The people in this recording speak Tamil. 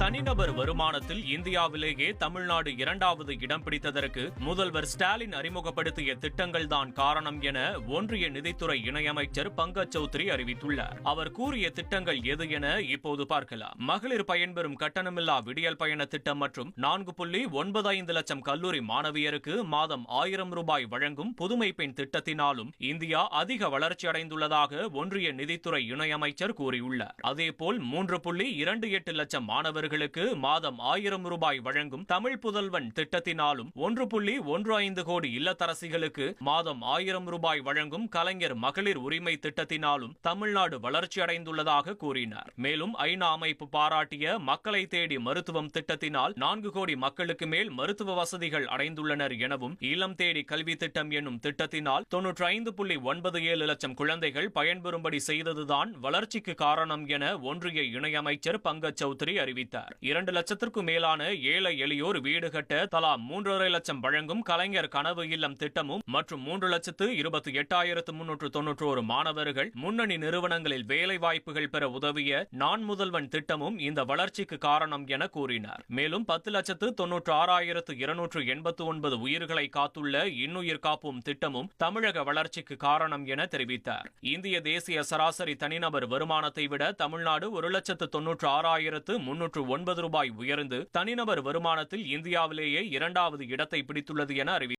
தனிநபர் வருமானத்தில் இந்தியாவிலேயே தமிழ்நாடு இரண்டாவது இடம் பிடித்ததற்கு முதல்வர் ஸ்டாலின் அறிமுகப்படுத்திய திட்டங்கள் தான் காரணம் என ஒன்றிய நிதித்துறை இணையமைச்சர் பங்கஜ் சௌத்ரி அறிவித்துள்ளார். அவர் கூறிய திட்டங்கள் எது என இப்போது பார்க்கலாம். மகளிர் பயன்பெறும் கட்டணமில்லா விடியல் பயண திட்டம் மற்றும் நான்கு புள்ளி ஒன்பது ஐந்து லட்சம் கல்லூரி மாணவியருக்கு மாதம் ஆயிரம் ரூபாய் வழங்கும் புதுமை பெண் திட்டத்தினாலும் இந்தியா அதிக வளர்ச்சி அடைந்துள்ளதாக ஒன்றிய நிதித்துறை இணையமைச்சர் கூறியுள்ளார். அதேபோல் மூன்று புள்ளி இரண்டு எட்டு லட்சம் மாணவர்களுக்கு மாதம் ஆயிரம் ரூபாய் வழங்கும் தமிழ் புதல்வன் திட்டத்தினாலும் ஒன்று புள்ளி ஒன்று ஐந்து கோடி இல்லத்தரசிகளுக்கு மாதம் ஆயிரம் ரூபாய் வழங்கும் கலைஞர் மகளிர் உரிமை திட்டத்தினாலும் தமிழ்நாடு வளர்ச்சி அடைந்துள்ளதாக கூறினார். மேலும் ஐநா அமைப்பு பாராட்டிய மக்களை தேடி மருத்துவம் திட்டத்தினால் நான்கு கோடி மக்களுக்கு மேல் மருத்துவ வசதிகள் அடைந்துள்ளனர் எனவும் இளம் தேடி கல்வி திட்டம் என்னும் திட்டத்தினால் தொன்னூற்றி ஐந்து புள்ளி ஒன்பது ஏழு லட்சம் குழந்தைகள் பயன்பெறும்படி செய்ததுதான் வளர்ச்சிக்கு காரணம் என ஒன்றிய இணையமைச்சர் பங்கஜ் சௌத்ரி அறிவித்தார். இரண்டு லட்சத்திற்கும் மேலான ஏழை எளியோர் வீடு கட்ட தலா மூன்றரை லட்சம் வழங்கும் கலைஞர் கனவு இல்லம் திட்டமும் மற்றும் மூன்று லட்சத்து இருபத்தி எட்டாயிரத்து முன்னூற்று தொன்னூற்றோரு மாணவர்கள் முன்னணி நிறுவனங்களில் வேலை வாய்ப்புகள் பெற உதவிய நான் முதல்வன் திட்டமும் இந்த வளர்ச்சிக்கு காரணம் என கூறினார். மேலும் பத்து லட்சத்து தொன்னூற்று ஆறாயிரத்து இருநூற்று எண்பத்து ஒன்பது உயிர்களை காத்துள்ள இன்னுயிர் காப்போம் திட்டமும் தமிழக வளர்ச்சிக்கு காரணம் என தெரிவித்தார். இந்திய தேசிய சராசரி தனிநபர் வருமானத்தை விட தமிழ்நாடு ஒரு லட்சத்து தொன்னூற்று ஆறாயிரத்து முன்னூற்று ஒன்பது ரூபாய் உயர்ந்து தனிநபர் வருமானத்தில் இந்தியாவிலேயே இரண்டாவது இடத்தை பிடித்துள்ளது என அறிவித்தார்